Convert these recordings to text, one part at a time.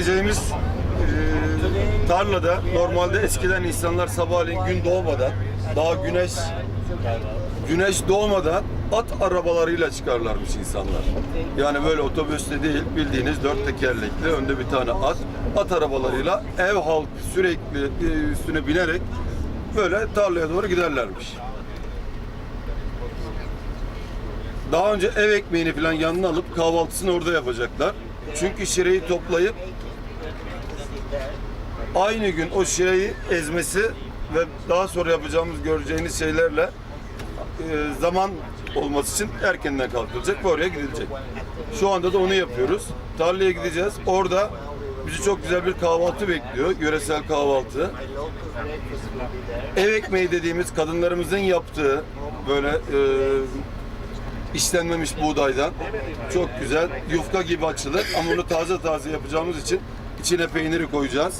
Gideceğimiz e, tarlada normalde eskiden insanlar sabahleyin gün doğmadan daha güneş güneş doğmadan at arabalarıyla çıkarlarmış insanlar. Yani böyle otobüste değil bildiğiniz dört tekerlekli önde bir tane at at arabalarıyla ev halkı sürekli e, üstüne binerek böyle tarlaya doğru giderlermiş. Daha önce ev ekmeğini falan yanına alıp kahvaltısını orada yapacaklar. Çünkü şireyi toplayıp aynı gün o şireyi ezmesi ve daha sonra yapacağımız göreceğiniz şeylerle e, zaman olması için erkenden kalkılacak ve oraya gidilecek. Şu anda da onu yapıyoruz. Tarlaya gideceğiz. Orada bizi çok güzel bir kahvaltı bekliyor. Yöresel kahvaltı. Ev ekmeği dediğimiz kadınlarımızın yaptığı böyle e, işlenmemiş buğdaydan çok güzel yufka gibi açılır ama onu taze taze yapacağımız için içine peyniri koyacağız.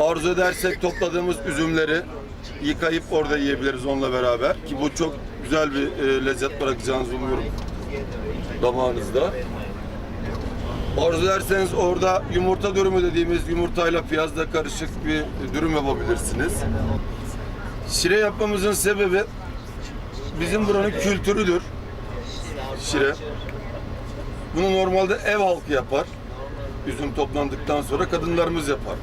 Arzu edersek topladığımız üzümleri yıkayıp orada yiyebiliriz onunla beraber ki bu çok güzel bir e, lezzet bırakacağınızı umuyorum damağınızda. Arzu ederseniz orada yumurta dürümü dediğimiz yumurtayla piyazla karışık bir dürüm yapabilirsiniz. Şire yapmamızın sebebi bizim buranın kültürüdür. Şire. Bunu normalde ev halkı yapar. Üzüm toplandıktan sonra kadınlarımız yapar.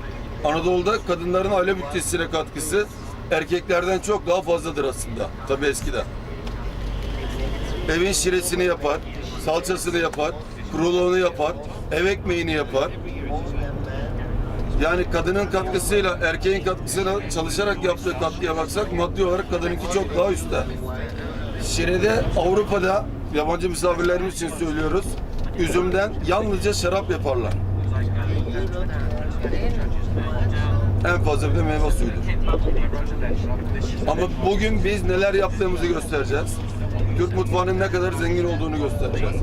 Anadolu'da kadınların aile bütçesine katkısı erkeklerden çok daha fazladır aslında. Tabii eskiden. Evin şiresini yapar, salçasını yapar, kruluğunu yapar, ev ekmeğini yapar. Yani kadının katkısıyla erkeğin katkısıyla çalışarak yaptığı katkıya baksak maddi olarak kadınınki çok daha üstte. Şire'de Avrupa'da yabancı misafirlerimiz için söylüyoruz. Üzümden yalnızca şarap yaparlar. En fazla bir de meyve suyudur. Ama bugün biz neler yaptığımızı göstereceğiz. Türk mutfağının ne kadar zengin olduğunu göstereceğiz.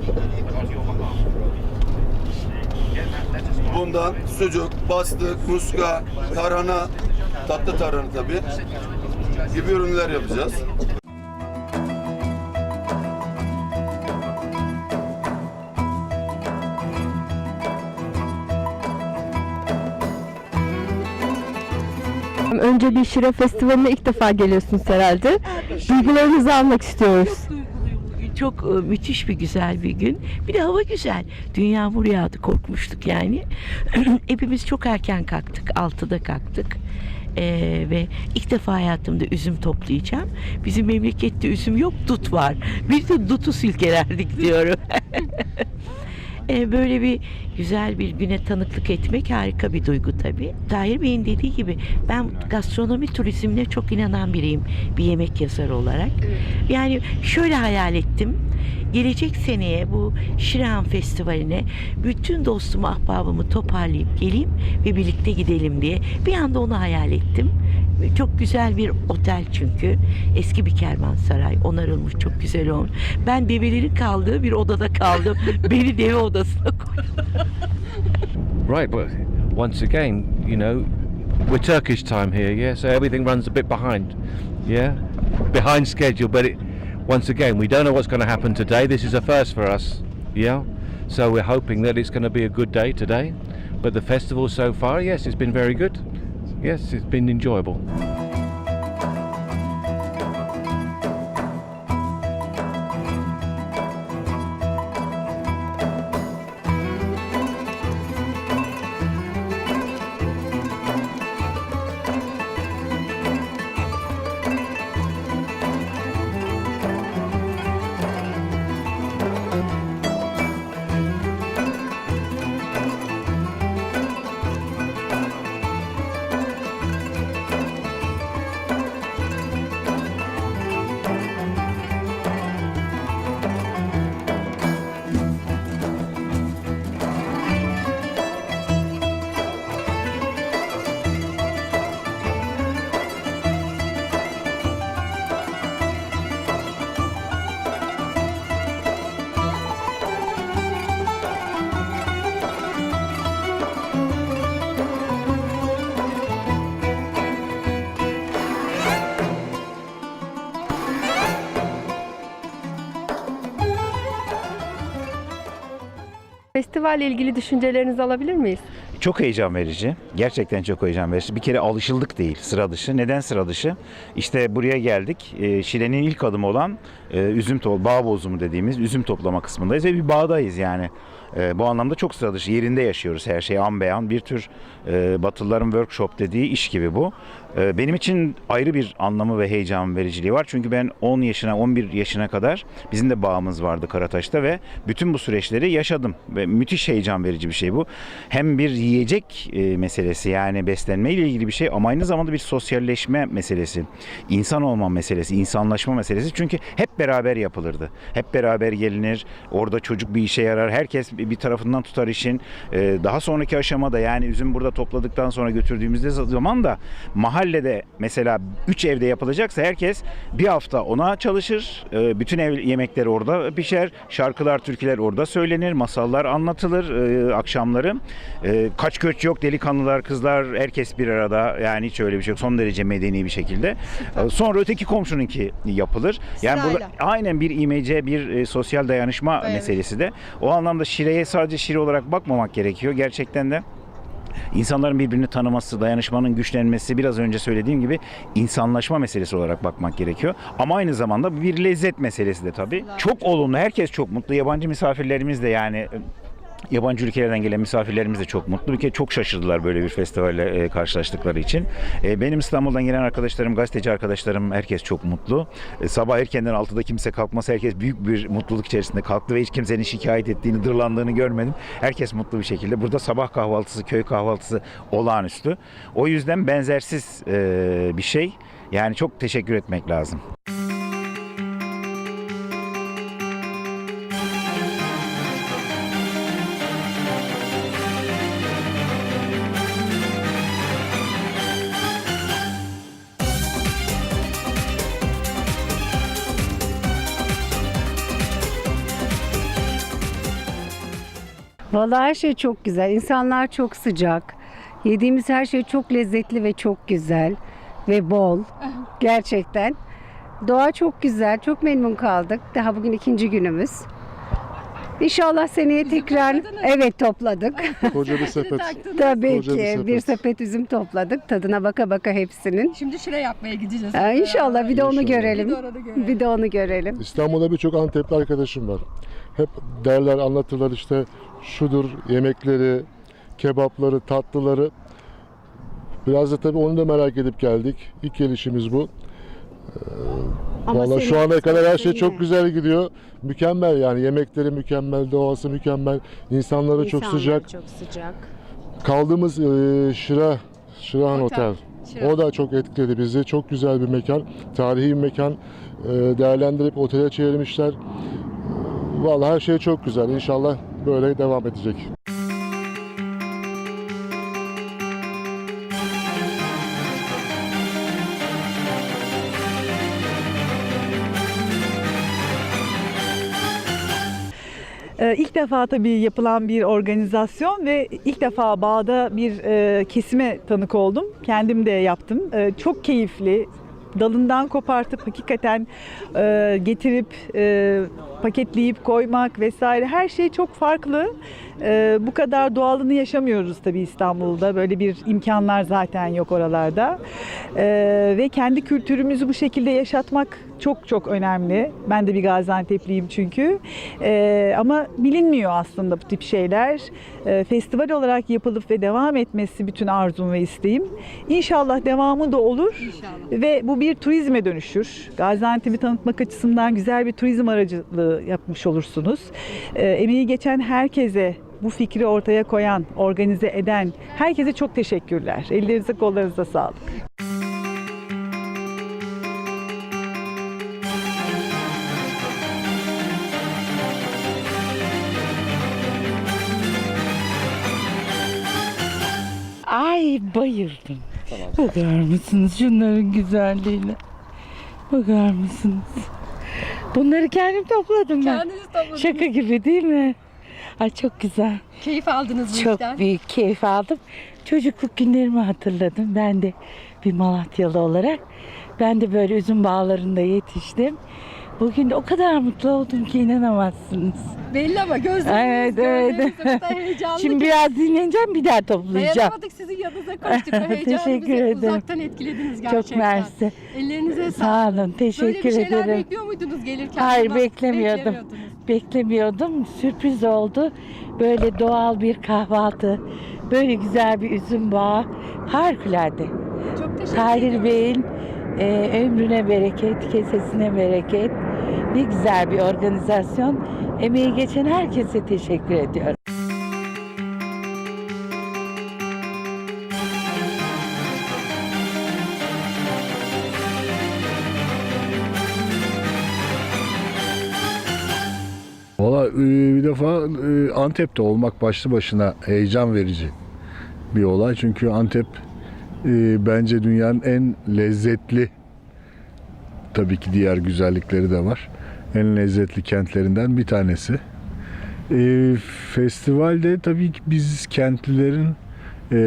Bundan sucuk, bastık, muska, tarhana, tatlı tarhana tabii gibi ürünler yapacağız. Önce bir Şire Festivali'ne ilk defa geliyorsunuz herhalde. Duygularınızı almak istiyoruz. Çok e, müthiş bir güzel bir gün. Bir de hava güzel. Dün yağmur yağdı korkmuştuk yani. Hepimiz çok erken kalktık. 6'da kalktık. Ee, ve ilk defa hayatımda üzüm toplayacağım. Bizim memlekette üzüm yok, dut var. Bir de dutu silkelerdik diyorum. Ee, böyle bir güzel bir güne tanıklık etmek harika bir duygu tabii. Tahir Bey'in dediği gibi ben gastronomi turizmine çok inanan biriyim bir yemek yazarı olarak. Yani şöyle hayal ettim. Gelecek seneye bu Şiran Festivali'ne bütün dostumu, ahbabımı toparlayıp geleyim ve birlikte gidelim diye. Bir anda onu hayal ettim. Çok güzel bir otel çünkü. Eski bir kervansaray. Onarılmış, çok güzel olmuş. Ben develerin kaldığı bir odada kaldım. Beni deve odasına koydu. Right, but once again, you know, we're Turkish time here, yeah, so everything runs a bit behind, yeah, behind schedule. But it, once again, we don't know what's going to happen today. This is a first for us, yeah. So we're hoping that it's going to be a good day today. But the festival so far, yes, it's been very good. Yes, it's been enjoyable. Festivalle ilgili düşüncelerinizi alabilir miyiz? Çok heyecan verici. Gerçekten çok heyecan verici. Bir kere alışıldık değil sıra dışı. Neden sıra dışı? İşte buraya geldik. E, Şile'nin ilk adımı olan e, üzüm bağ bozumu dediğimiz üzüm toplama kısmındayız ve bir bağdayız yani. E, bu anlamda çok sıra dışı. Yerinde yaşıyoruz her şey an beyan. Bir tür e, Batılıların workshop dediği iş gibi bu. Ee, Benim için ayrı bir anlamı ve heyecan vericiliği var. Çünkü ben 10 yaşına, 11 yaşına kadar bizim de bağımız vardı Karataş'ta ve bütün bu süreçleri yaşadım. Ve müthiş heyecan verici bir şey bu. Hem bir yiyecek e, meselesi yani beslenme ile ilgili bir şey ama aynı zamanda bir sosyalleşme meselesi. insan olma meselesi, insanlaşma meselesi. Çünkü hep beraber yapılırdı. Hep beraber gelinir. Orada çocuk bir işe yarar. Herkes bir tarafından tutar işin. Ee, Daha sonraki aşamada yani üzüm burada topladıktan sonra götürdüğümüzde zaman da mahallede mesela 3 evde yapılacaksa herkes bir hafta ona çalışır. Ee, Bütün ev yemekleri orada pişer. Şarkılar, türküler orada söylenir. Masallar anlatılır e, akşamları. Ee, Kaç göç yok delikanlılar, kızlar herkes bir arada. Yani hiç öyle bir şey yok. Son derece medeni bir şekilde. Sonra öteki komşununki yapılır. Yani burada aynen bir imece, bir e, sosyal dayanışma Evet. meselesi de. O anlamda şireye sadece şire olarak bakmamak gerekiyor. Gerçekten de insanların birbirini tanıması, dayanışmanın güçlenmesi, biraz önce söylediğim gibi insanlaşma meselesi olarak bakmak gerekiyor. Ama aynı zamanda bir lezzet meselesi de tabii. Çok olumlu, herkes çok mutlu. Yabancı misafirlerimiz de yani Yabancı ülkelerden gelen misafirlerimiz de çok mutlu. Bir kere çok şaşırdılar böyle bir festivalle e, karşılaştıkları için. E, benim İstanbul'dan gelen arkadaşlarım, gazeteci arkadaşlarım herkes çok mutlu. E, sabah erkenden 6'da kimse kalkması herkes büyük bir mutluluk içerisinde kalktı ve hiç kimsenin şikayet ettiğini, dırlandığını görmedim. Herkes mutlu bir şekilde. Burada sabah kahvaltısı, köy kahvaltısı olağanüstü. O yüzden benzersiz e, bir şey. Yani çok teşekkür etmek lazım. Vallahi her şey çok güzel. İnsanlar çok sıcak. Yediğimiz her şey çok lezzetli ve çok güzel ve bol. Gerçekten. Doğa çok güzel. Çok memnun kaldık. Daha bugün ikinci günümüz. İnşallah seneye tekrar evet topladık. Koca bir sepet. Tabii Koca bir ki sepet. bir sepet üzüm topladık. Tadına baka baka hepsinin. Şimdi şire yapmaya gideceğiz. Ha, İnşallah bir de onu İnşallah. görelim. Bir de orada görelim. Bir de onu görelim. İstanbul'da birçok Antepli arkadaşım var. Hep derler anlatırlar işte şudur yemekleri, kebapları, tatlıları. Biraz da tabii onu da merak edip geldik. İlk gelişimiz bu. Ama Vallahi şu ana kadar her şey çok güzel gidiyor. Mükemmel yani yemekleri mükemmel, doğası mükemmel, insanları çok sıcak. Çok sıcak. Kaldığımız e, Şıra, Şırahan Otel. Otel. Şire. O da çok etkiledi bizi. Çok güzel bir mekan. Tarihi bir mekan. E, değerlendirip otele çevirmişler. Vallahi her şey çok güzel. İnşallah böyle devam edecek. Ee, İlk defa tabii yapılan bir organizasyon ve ilk defa bağda bir e, kesime tanık oldum. Kendim de yaptım. E, çok keyifli. Dalından kopartıp hakikaten e, getirip e, paketleyip koymak vesaire her şey çok farklı. E, bu kadar doğalını yaşamıyoruz tabii İstanbul'da. Böyle bir imkanlar zaten yok oralarda. E, ve kendi kültürümüzü bu şekilde yaşatmak çok çok önemli. Ben de bir Gaziantep'liyim çünkü. E, ama bilinmiyor aslında bu tip şeyler. E, festival olarak yapılıp ve devam etmesi bütün arzum ve isteğim. İnşallah devamı da olur. Ve bu bir turizme dönüşür. Gaziantep'i tanıtmak açısından güzel bir turizm aracılığı yapmış olursunuz. E, emeği geçen herkese bu fikri ortaya koyan, organize eden herkese çok teşekkürler. Ellerinize kollarınıza sağlık. Ay bayıldım. Bakar mısınız şunların güzelliğine? Bakar mısınız? Bunları kendim topladım ben. Kendiniz topladınız. Şaka gibi değil mi? Ay çok güzel. Keyif aldınız bu Çok işten. büyük keyif aldım. Çocukluk günlerimi hatırladım. Ben de bir Malatyalı olarak. Ben de böyle üzüm bağlarında yetiştim. Bugün o kadar mutlu oldum ki inanamazsınız. Belli ama gözleriniz, Evet, evet. heyecanlı Şimdi ki. biraz dinleneceğim bir daha toplayacağım. Dayanamadık sizin yanınıza koştuk. Teşekkür ederim. uzaktan etkilediniz gerçekten. Çok mersi. Ellerinize sağlık. Sağ olun. Böyle Teşekkür bir şeyler ederim. bekliyor muydunuz gelirken? Hayır beklemiyordum. Beklemiyordum. Sürpriz oldu. Böyle doğal bir kahvaltı. Böyle güzel bir üzüm bağı. Harikulade. Çok Tahir Bey'in e, ömrüne bereket, kesesine bereket. Ne güzel bir organizasyon. Emeği geçen herkese teşekkür ediyorum. Valla e, bir defa e, Antep'te olmak başlı başına heyecan verici bir olay. Çünkü Antep e, bence dünyanın en lezzetli tabii ki diğer güzellikleri de var. En lezzetli kentlerinden bir tanesi. E, festivalde tabii ki biz kentlilerin e,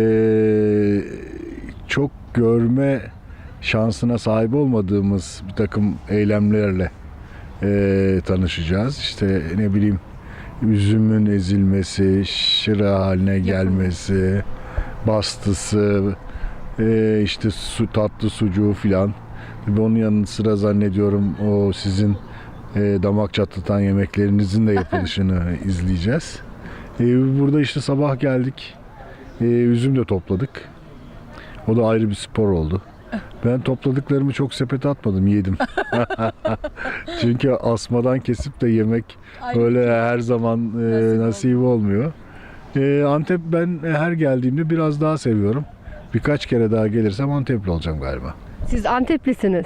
çok görme şansına sahip olmadığımız bir takım eylemlerle e, tanışacağız. İşte ne bileyim üzümün ezilmesi, şıra haline gelmesi, bastısı, e, işte su tatlı sucuğu filan. Tabii onun yanı sıra zannediyorum o sizin e, damak çatlatan yemeklerinizin de yapılışını izleyeceğiz. E, burada işte sabah geldik. E, üzüm de topladık. O da ayrı bir spor oldu. Ben topladıklarımı çok sepete atmadım, yedim. Çünkü asmadan kesip de yemek öyle her zaman e, nasip olmuyor. E, Antep ben her geldiğimde biraz daha seviyorum. Birkaç kere daha gelirsem Antepli olacağım galiba. Siz Anteplisiniz.